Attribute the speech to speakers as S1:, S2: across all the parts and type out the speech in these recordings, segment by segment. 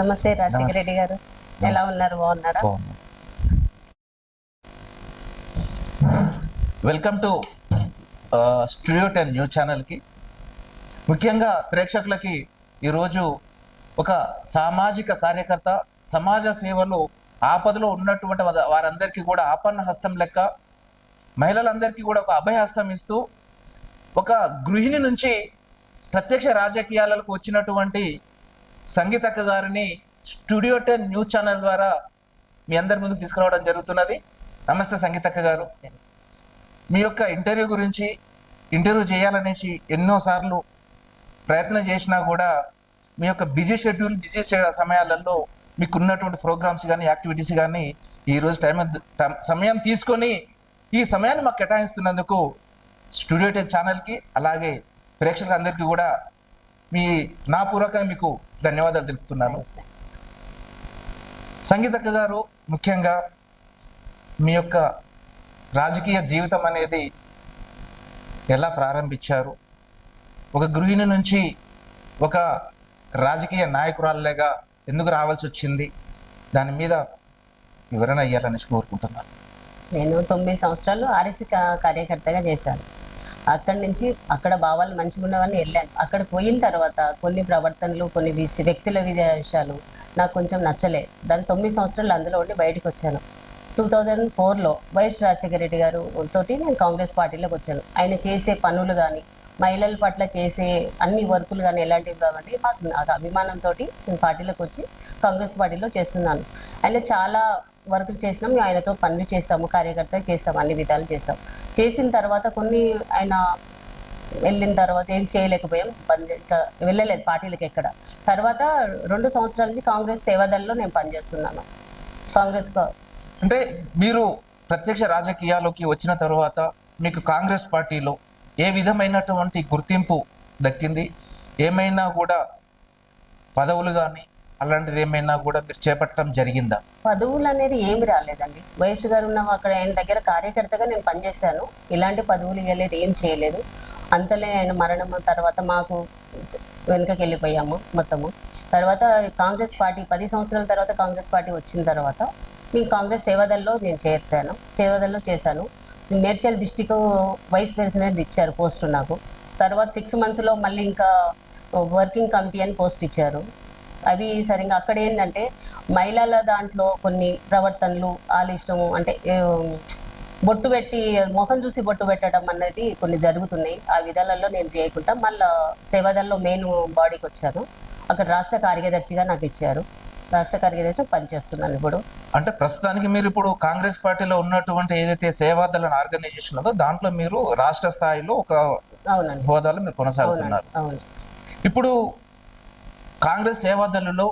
S1: నమస్తే రాజశేఖర రెడ్డి గారు. ఎలా ఉన్నారు? బాగున్నారా?
S2: Welcome to studio ten news ఛానల్కి. ముఖ్యంగా ప్రేక్షకులకి ఈరోజు ఒక సామాజిక కార్యకర్త సమాజ సేవలో ఆపదలో ఉన్నటువంటి వారందరికీ కూడా ఆపన్న హస్తం లెక్క మహిళలందరికీ కూడా ఒక అభయహస్తం ఇస్తూ ఒక గృహిణి నుంచి ప్రత్యక్ష రాజకీయాలకు వచ్చినటువంటి సంగీతక్క గారిని స్టూడియో టెన్ న్యూస్ ఛానల్ ద్వారా మీ అందరి ముందుకు తీసుకురావడం జరుగుతున్నది. నమస్తే సంగీతక్క గారు. మీ యొక్క ఇంటర్వ్యూ గురించి ఇంటర్వ్యూ చేయాలనేసి ఎన్నోసార్లు ప్రయత్నం చేసినా కూడా మీ యొక్క బిజీ షెడ్యూల్ బిజీ సమయాలలో మీకు ఉన్నటువంటి ప్రోగ్రామ్స్ కానీ యాక్టివిటీస్ కానీ ఈరోజు టైం సమయం తీసుకొని ఈ సమయాన్ని మాకు కేటాయిస్తున్నందుకు స్టూడియో టెన్ ఛానల్కి అలాగే ప్రేక్షకులందరికీ కూడా మీ నా పూర్వకంగా మీకు ధన్యవాదాలు తెలుపుతున్నాను. సంగీతక్క గారు ముఖ్యంగా మీ యొక్క రాజకీయ జీవితం అనేది ఎలా ప్రారంభించారు? ఒక గృహిణి నుంచి ఒక రాజకీయ నాయకురాలుగా ఎందుకు రావాల్సి వచ్చింది? దాని మీద వివరణ ఇవ్వాలనేసి కోరుకుంటున్నాను.
S1: నేను తొమ్మిది సంవత్సరాలు ఆర్ఎస్సీ కా- కార్యకర్తగా చేశాను. అక్కడి నుంచి అక్కడ భావాలు మంచిగా ఉన్నవన్నీ వెళ్ళాను. అక్కడ పోయిన తర్వాత కొన్ని ప్రవర్తనలు కొన్ని వ్యక్తుల విదేశాలు నాకు కొంచెం నచ్చలే. దాని తొమ్మిది సంవత్సరాలు అందులో ఉండి బయటకు వచ్చాను. టూ థౌజండ్ ఫోర్లో వైఎస్ రాజశేఖర రెడ్డి గారు తోటి నేను కాంగ్రెస్ పార్టీలోకి వచ్చాను. ఆయన చేసే పనులు కానీ మహిళల పట్ల చేసే అన్ని వర్కులు కానీ ఎలాంటివి కాబట్టి మాకు నాకు అభిమానంతో నేను పార్టీలోకి వచ్చి కాంగ్రెస్ పార్టీలో చేస్తున్నాను. ఆయన చాలా వర్కులు చేసినాం ఆయనతో పనులు చేసాము కార్యకర్త చేసాము అన్ని విధాలు చేసాం చేసిన తర్వాత కొన్ని ఆయన వెళ్ళిన తర్వాత ఏం చేయలేకపోయాం బంద్ చే- వెళ్ళలేదు పార్టీలకు ఎక్కడ. తర్వాత రెండు సంవత్సరాల నుంచి కాంగ్రెస్ సేవాదల్లో నేను పనిచేస్తున్నాను. కాంగ్రెస్
S2: అంటే మీరు ప్రత్యక్ష రాజకీయాల్లోకి వచ్చిన తర్వాత మీకు కాంగ్రెస్ పార్టీలో ఏ విధమైనటువంటి గుర్తింపు దక్కింది? ఏమైనా కూడా పదవులు కానీ అలాంటిది ఏమైనా కూడా మీరు చేపట్టడం జరిగిందా?
S1: పదవులు అనేది ఏమి రాలేదండి. వయసు గారు ఉన్న అక్కడ ఆయన దగ్గర కార్యకర్తగా నేను పనిచేశాను. ఇలాంటి పదవులు ఇవ్వలేదు ఏం చేయలేదు. అంతలే ఆయన మరణం తర్వాత మాకు వెనుకకి వెళ్ళిపోయాము మొత్తము. తర్వాత కాంగ్రెస్ పార్టీ పది సంవత్సరాల తర్వాత కాంగ్రెస్ పార్టీ వచ్చిన తర్వాత మేము కాంగ్రెస్ సేవాదల్లో నేను చేర్చాను. సేవాదల్లో చేశాను. మేడ్చల్ డిస్టిక్ వైస్ ప్రెసిడెంట్ ఇచ్చారు పోస్ట్ నాకు. తర్వాత సిక్స్ మంత్స్లో మళ్ళీ ఇంకా వర్కింగ్ కమిటీ అని పోస్ట్ ఇచ్చారు. అవి సరిగ్గా అక్కడ ఏంటంటే మహిళల దాంట్లో కొన్ని ప్రవర్తనలు ఇష్టము అంటే బొట్టు పెట్టి ముఖం చూసి బొట్టు పెట్టడం అనేది కొన్ని జరుగుతున్నాయి. ఆ విధాలలో నేను చేయకుండా మళ్ళా సేవాదల్లో మెయిన్ బాడీకి వచ్చాను. అక్కడ రాష్ట్ర కార్యదర్శిగా నాకు ఇచ్చారు. రాష్ట్ర కార్యదర్శి పనిచేస్తున్నాను ఇప్పుడు.
S2: అంటే ప్రస్తుతానికి మీరు ఇప్పుడు కాంగ్రెస్ పార్టీలో ఉన్నటువంటి ఏదైతే సేవాదళ ఆర్గనైజేషన్ ఉందో దాంట్లో మీరు రాష్ట్ర స్థాయిలో ఒక హోదాలో మీరు కొనసాగుతున్నారు.
S1: అవును.
S2: ఇప్పుడు కాంగ్రెస్ సేవాదళులో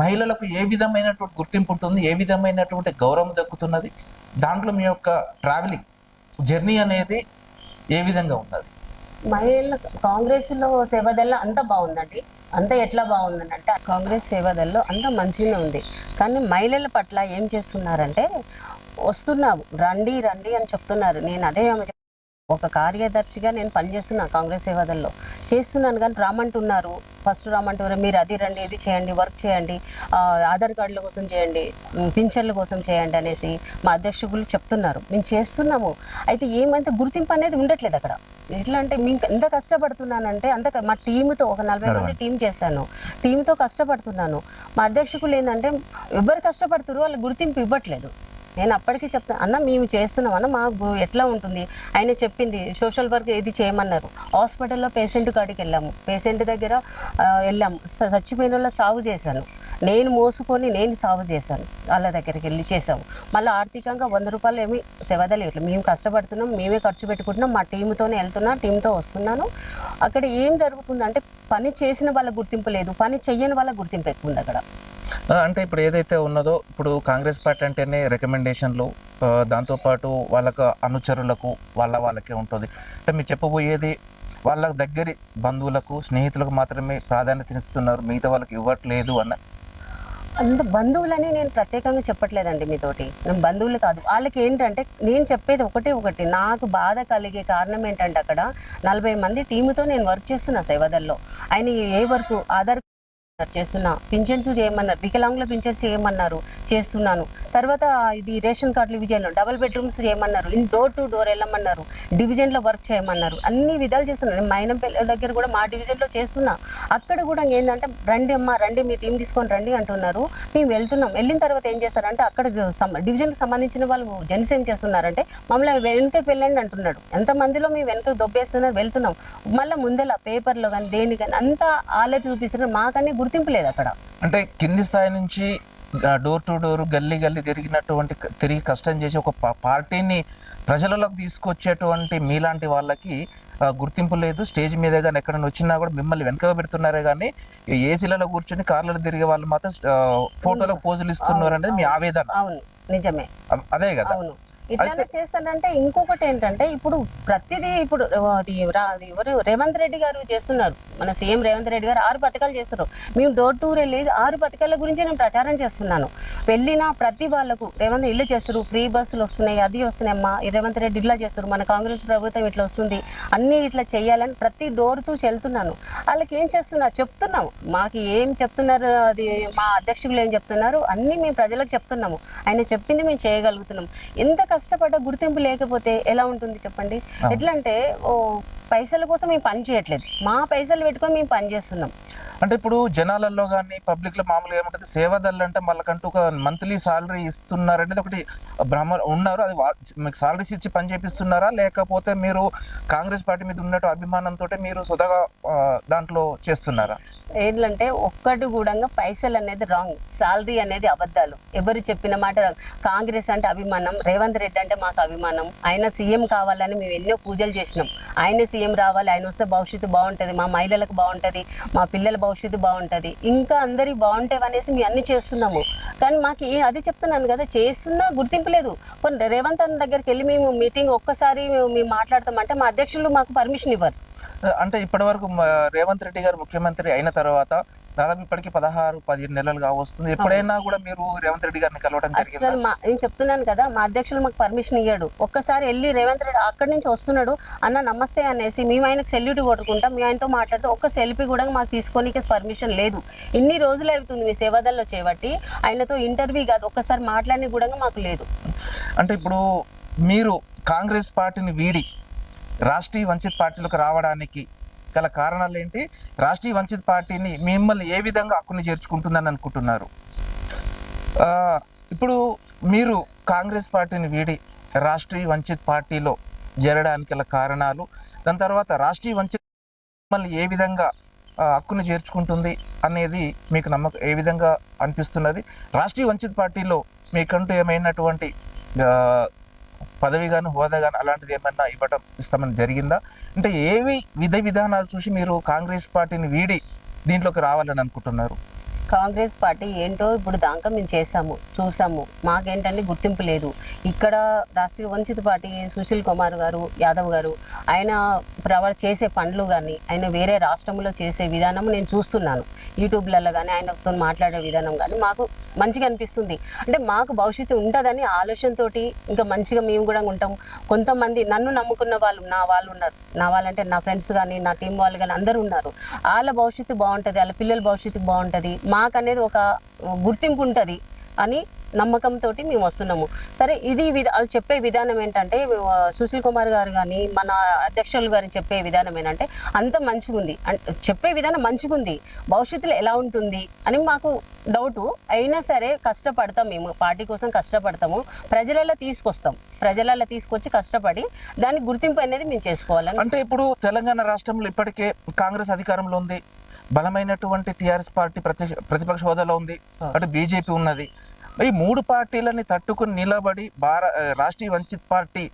S2: మహిళలకు ఏ విధమైనటువంటి గుర్తింపు ఉంటుంది ఏ విధమైనటువంటి గౌరవం దక్కుతున్నది దాంట్లో మీ యొక్క ట్రావెలింగ్ జర్నీ అనేది ఏ విధంగా ఉన్నది?
S1: మహిళల కాంగ్రెస్లో సేవాదళ అంత బాగుందండి. అంత ఎట్లా బాగుందని అంటే కాంగ్రెస్ సేవాదల్లో అంత మంచిగానే ఉంది. కానీ మహిళల పట్ల ఏం చేస్తున్నారంటే వస్తున్నావు రండి రండి అని చెప్తున్నారు. నేను అదే ఒక కార్యదర్శిగా నేను పనిచేస్తున్నా కాంగ్రెస్ సేవాదల్లో. చేస్తున్నాను కానీ రామంటున్నారు ఫస్ట్ రామంటున్నారు మీరు అది రండి ఇది చేయండి వర్క్ చేయండి ఆధార్ కార్డుల కోసం చేయండి పింఛన్ల కోసం చేయండి అనేసి మా అధ్యక్షులు చెప్తున్నారు. మేము చేస్తున్నాము. అయితే ఏమైతే గుర్తింపు అనేది ఉండట్లేదు అక్కడ. ఎట్లా అంటే మేము ఎంత కష్టపడుతున్నానంటే అంత మా టీంతో ఒక నలభై మంది టీం చేశాను. టీంతో కష్టపడుతున్నాను. మా అధ్యక్షకులు ఏంటంటే ఎవరు కష్టపడుతురో వాళ్ళు గుర్తింపు ఇవ్వట్లేదు. నేను అప్పటికీ చెప్తాను అన్న మేము చేస్తున్నాం. అన్న మాకు ఎట్లా ఉంటుంది? ఆయన చెప్పింది సోషల్ వర్క్ ఇది చేయమన్నారు. హాస్పిటల్లో పేషెంట్ కాడికి వెళ్ళాము. పేషెంట్ దగ్గర వెళ్ళాము. చచ్చిపోయిన వాళ్ళ సాగు చేశాను. నేను మోసుకొని నేను సాగు చేశాను. వాళ్ళ దగ్గరికి వెళ్ళి చేసాము మళ్ళీ ఆర్థికంగా వంద రూపాయలు ఏమి సేవదలు ఇట్లా మేము కష్టపడుతున్నాం మేమే ఖర్చు పెట్టుకుంటున్నాం మా టీంతోనే వెళ్తున్నా టీంతో వస్తున్నాను. అక్కడ ఏం జరుగుతుందంటే పని చేసిన వాళ్ళ గుర్తింపు లేదు పని చెయ్యని వాళ్ళ గుర్తింపు ఎక్కువ ఉంది అక్కడ.
S2: అంటే ఇప్పుడు ఏదైతే ఉన్నదో ఇప్పుడు కాంగ్రెస్ పార్టీ అంటేనే రికమెండేషన్లు దాంతోపాటు వాళ్ళకు అనుచరులకు వాళ్ళ వాళ్ళకే ఉంటుంది. అంటే మీరు చెప్పబోయేది వాళ్ళ దగ్గరి బంధువులకు స్నేహితులకు మాత్రమే ప్రాధాన్యత ఇస్తున్నారు మిగతా వాళ్ళకి ఇవ్వట్లేదు అన్న.
S1: అంత బంధువులని నేను ప్రత్యేకంగా చెప్పట్లేదండి మీతోటి. నేను బంధువులు కాదు. వాళ్ళకి ఏంటంటే నేను చెప్పేది ఒకటి ఒకటి. నాకు బాధ కలిగే కారణం ఏంటంటే అక్కడ నలభై మంది టీముతో నేను వర్క్ చేస్తున్నా సేవదల్లో. ఆయన ఏ వర్క్ ఆధార్ చేస్తున్నా. పింఛన్స్ చేయమన్నారు. వికలాంగుల పింఛన్స్ చేయమన్నారు. చేస్తున్నాను. తర్వాత ఇది రేషన్ కార్డులు ఇవి డబల్ డబుల్ బెడ్రూమ్స్ చేయమన్నారు. ఇన్ డోర్ టు డోర్ వెళ్ళమన్నారు. డివిజన్లో వర్క్ చేయమన్నారు. అన్ని విధాలు చేస్తున్నాను నేను మైనంపల్లి దగ్గర కూడా మా డివిజన్లో చేస్తున్నా. అక్కడ కూడా ఏంటంటే రండి అమ్మా రండి మీ టీం తీసుకొని రండి అంటున్నారు. మేము వెళ్తున్నాం. వెళ్ళిన తర్వాత ఏం చేస్తారంటే అక్కడ డివిజన్కి సంబంధించిన వాళ్ళు జెంట్స్ ఏం చేస్తున్నారంటే మమ్మల్ని వెనుకకి వెళ్ళండి అంటున్నాడు. ఎంతమందిలో మేము వెనుక దొబ్బేస్తున్నారు వెళ్తున్నాం. మళ్ళీ ముందల పేపర్లో కానీ దేని కానీ అంతా ఆలోచి చూపిస్తున్నారు. మాకన్నీ గుర్తింపు లేదు అక్కడ.
S2: అంటే కింది స్థాయి నుంచి డోర్ టు డోర్ గల్లీ గల్లీ తిరిగినటువంటి తిరిగి కష్టం చేసి ఒక పార్టీని ప్రజలలోకి తీసుకొచ్చేటువంటి మీలాంటి వాళ్ళకి గుర్తింపు లేదు. స్టేజ్ మీద కానీ ఎక్కడైనా వచ్చినా కూడా మిమ్మల్ని వెనక పెడుతున్నారే కానీ ఏసీలలో కూర్చొని కార్లలో తిరిగే వాళ్ళు మాత్రం ఆ, ఫోటోలకు పోజులు ఇస్తున్నారు అనేది మీ ఆవేదన.
S1: అవును. నిజమే.
S2: అదే కదా.
S1: ఇట్లానే చేస్తానంటే ఇంకొకటి ఏంటంటే ఇప్పుడు ప్రతిదీ ఇప్పుడు అది ఎవరు రేవంత్ రెడ్డి గారు చేస్తున్నారు. మన సీఎం రేవంత్ రెడ్డి గారు ఆరు పథకాలు చేస్తున్నారు. మేము డోర్ టూర్ వెళ్ళి ఆరు పథకాల గురించి నేను ప్రచారం చేస్తున్నాను. వెళ్ళిన ప్రతి వాళ్ళకు రేవంత్ ఇల్లు చేస్తారు ఫ్రీ బస్సులు వస్తున్నాయి అది వస్తున్నాయి అమ్మా రేవంత్ రెడ్డి ఇట్లా చేస్తారు మన కాంగ్రెస్ ప్రభుత్వం ఇట్లా వస్తుంది అన్నీ ఇట్లా చేయాలని ప్రతి డోర్ తూ వెళ్తున్నాను వాళ్ళకి ఏం చేస్తున్నా చెప్తున్నాము. మాకు ఏం చెప్తున్నారు అది మా అధ్యక్షులు ఏం చెప్తున్నారు అన్నీ మేము ప్రజలకు చెప్తున్నాము. ఆయన చెప్పింది మేము చేయగలుగుతున్నాం. ఎంత కష్టపడ్డ గుర్తింపు లేకపోతే ఎలా ఉంటుంది చెప్పండి? ఎట్లా అంటే ఓ పైసల కోసం మేము పని చేయట్లేదు. మా పైసలు పెట్టుకొని మేము పని చేస్తున్నాం.
S2: అంటే ఇప్పుడు జనాలలో కానీ పబ్లిక్లో మామూలుగా ఏముంటుంది సేవాదళ్ళు అంటే వాళ్ళకంటూ ఒక మంత్లీ సాలరీ ఇస్తున్నారు అనేది ఒకటి భ్రమ ఉన్నారు. అది మీకు సాలరీస్ ఇచ్చి పని చేపిస్తున్నారా? లేకపోతే మీరు కాంగ్రెస్ పార్టీ మీద ఉన్నట్టు అభిమానంతో మీరు సుధగా ఆ, దాంట్లో చేస్తున్నారా?
S1: ఏంటంటే ఒక్కటి కూడా పైసలు అనేది రాంగ్. సాలరీ అనేది అబద్ధాలు. ఎవరు చెప్పిన మాట. కాంగ్రెస్ అంటే అభిమానం. రేవంత్ రెడ్డి అంటే మాకు అభిమానం. ఆయన సీఎం కావాలని మేము ఎన్నో పూజలు చేసినాం. ఆయన సీఎం రావాలి ఆయన వస్తే భవిష్యత్తు బాగుంటుంది మా మహిళలకు బాగుంటుంది మా పిల్లల భవిష్యత్తు బాగుంటుంది. ఇంకా అందరి బాగుంటాయి అనేసి మేము అన్ని చేస్తున్నాము. కానీ మాకు ఏ- అది చెప్తున్నాను కదా చేస్తున్నా గుర్తింపు లేదు. కొన్ని రేవంత్ అన్న దగ్గరికి వెళ్ళి మేము మీటింగ్ ఒక్కసారి మేము మేము మాట్లాడతామంటే మా అధ్యక్షులు మాకు పర్మిషన్ ఇవ్వరు.
S2: అంటే ఇప్పటి వరకు రేవంత్ రెడ్డి గారు ముఖ్యమంత్రి అయిన తర్వాత దాదాపు ఇప్పటికి పదహారు పదిహేను నెలలుగా వస్తుంది. ఎప్పుడైనా కూడా మీరు రేవంత్ రెడ్డి గారిని కలవడం
S1: అసలు మా నేను చెప్తున్నాను కదా మా అధ్యక్షులు మాకు పర్మిషన్ ఇయ్యాడు. ఒక్కసారి వెళ్ళి రేవంత్ రెడ్డి అక్కడి నుంచి వస్తున్నాడు అన్న నమస్తే అనేసి మేము ఆయనకు సెల్యూట్ కొట్టుకుంటాం మేము ఆయనతో మాట్లాడితే ఒక్క సెల్ఫీ కూడా మాకు తీసుకోనికి పర్మిషన్ లేదు. ఇన్ని రోజులు అవుతుంది మీ సేవాదల్లో చేయబట్టి ఆయనతో ఇంటర్వ్యూ కాదు ఒక్కసారి మాట్లాడిన కూడా మాకు లేదు.
S2: అంటే ఇప్పుడు మీరు కాంగ్రెస్ పార్టీని వీడి రాష్ట్రీయ వంచిత్ పార్టీలకు రావడానికి గల కారణాలు ఏంటి రాష్ట్రీయ వంచిత్ పార్టీని మిమ్మల్ని ఏ విధంగా హక్కుని చేర్చుకుంటుందని అనుకుంటున్నారు? ఇప్పుడు మీరు కాంగ్రెస్ పార్టీని వీడి రాష్ట్రీయ వంచిత్ పార్టీలో చేరడానికి గల కారణాలు దాని తర్వాత రాష్ట్రీయ వంచిత్ మిమ్మల్ని ఏ విధంగా హక్కును చేర్చుకుంటుంది అనేది మీకు నమ్మకం ఏ విధంగా అనిపిస్తున్నది? రాష్ట్రీయ వంచిత్ పార్టీలో మీకంటూ ఏమైనటువంటి పదవి కానీ హోదా కానీ అలాంటిది ఏమన్నా ఇవ్వటం ఇస్తామని జరిగిందా? అంటే ఏవి విధ విధానాలు చూసి మీరు కాంగ్రెస్ పార్టీని వీడి దీంట్లోకి రావాలని అనుకుంటున్నారు?
S1: కాంగ్రెస్ పార్టీ ఏంటో ఇప్పుడు దాకా మేము చేసాము చూసాము మాకేంటంటే గుర్తింపు లేదు. ఇక్కడ రాష్ట్రీయ వంచిత పార్టీ సుశీల్ కుమార్ గారు యాదవ్ గారు ఆయన ప్రవర్ చేసే పనులు కానీ ఆయన వేరే రాష్ట్రంలో చేసే విధానం నేను చూస్తున్నాను. యూట్యూబ్లలో కానీ ఆయనతో మాట్లాడే విధానం కానీ మాకు మంచిగా అనిపిస్తుంది. అంటే మాకు భవిష్యత్తు ఉంటుందని ఆలోచనతోటి ఇంకా మంచిగా మేము కూడా ఉంటాం. కొంతమంది నన్ను నమ్ముకున్న వాళ్ళు నా వాళ్ళు ఉన్నారు. నా వాళ్ళంటే నా ఫ్రెండ్స్ కానీ నా టీం వాళ్ళు కానీ అందరూ ఉన్నారు. వాళ్ళ భవిష్యత్తు బాగుంటుంది వాళ్ళ పిల్లల భవిష్యత్తు బాగుంటుంది. మాకు అనేది ఒక గుర్తింపు ఉంటుంది అని నమ్మకంతో మేము వస్తున్నాము. సరే ఇది విధ వాళ్ళు చెప్పే విధానం ఏంటంటే సుశీల్ కుమార్ గారు కానీ మన అధ్యక్షులు గారు చెప్పే విధానం ఏంటంటే అంత మంచిగా ఉంది అంటే చెప్పే విధానం మంచిగా ఉంది భవిష్యత్తులో ఎలా ఉంటుంది అని మాకు డౌటు. అయినా సరే కష్టపడతాం మేము. పార్టీ కోసం కష్టపడతాము. ప్రజలలో తీసుకొస్తాం. ప్రజలలో తీసుకొచ్చి కష్టపడి దానికి గుర్తింపు అనేది మేము చేసుకోవాలని
S2: అంటే ఇప్పుడు తెలంగాణ రాష్ట్రంలో ఇప్పటికే కాంగ్రెస్ అధికారంలో ఉంది. బలమైనటువంటి టిఆర్ఎస్ పార్టీ ప్రతి ప్రతిపక్ష హోదాలో ఉంది. అటు బీజేపీ ఉన్నది. ఈ మూడు పార్టీలని తట్టుకుని నిలబడి భార రాష్ట్రీయ వంచిత్ పార్టీ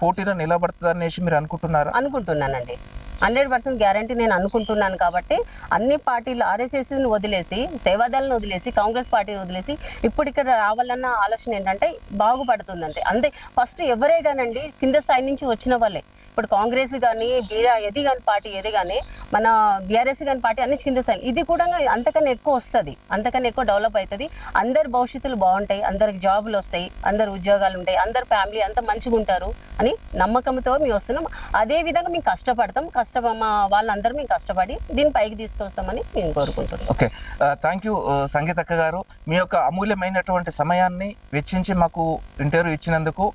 S2: పోటీలో నిలబడుతుంది అనేసి మీరు అనుకుంటున్నారా?
S1: అనుకుంటున్నానండి. హండ్రెడ్ పర్సెంట్ గ్యారంటీ నేను అనుకుంటున్నాను కాబట్టి అన్ని పార్టీలు ఆర్ఎస్ఎస్ని వదిలేసి సేవాదళను వదిలేసి కాంగ్రెస్ పార్టీని వదిలేసి ఇప్పుడు ఇక్కడ రావాలన్న ఆలోచన ఏంటంటే బాగుపడుతుందంటే అంతే. ఫస్ట్ ఎవరే కానండి కింద స్థాయి నుంచి వచ్చిన వాళ్ళే. ఇప్పుడు కాంగ్రెస్ కానీ బీరా ఏది కానీ పార్టీ ఏది కానీ మన బీఆర్ఎస్ కానీ పార్టీ అన్ని కింద స్థాయి ఇది కూడా అంతకన్నా ఎక్కువ వస్తుంది. అంతకన్నా ఎక్కువ డెవలప్ అవుతుంది. అందరి భవిష్యత్తులు బాగుంటాయి. అందరికి జాబులు వస్తాయి. అందరు ఉద్యోగాలు ఉంటాయి. అందరు ఫ్యామిలీ అంతా మంచిగా ఉంటారు అని నమ్మకంతో మేము వస్తున్నాం. అదే విధంగా మేము కష్టపడతాం. కష్ట మా వాళ్ళందరూ మేము కష్టపడి దీన్ని పైకి తీసుకొస్తామని మేము కోరుకుంటున్నాం.
S2: ఓకే. థ్యాంక్ యూ సంగీతక్క గారు. మీ యొక్క అమూల్యమైనటువంటి సమయాన్ని వెచ్చించి మాకు ఇంటర్వ్యూ ఇచ్చినందుకు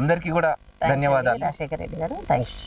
S2: అందరికీ కూడా ధన్యవాదాలు.
S1: రాజశేఖర్ రెడ్డి గారు. థ్యాంక్స్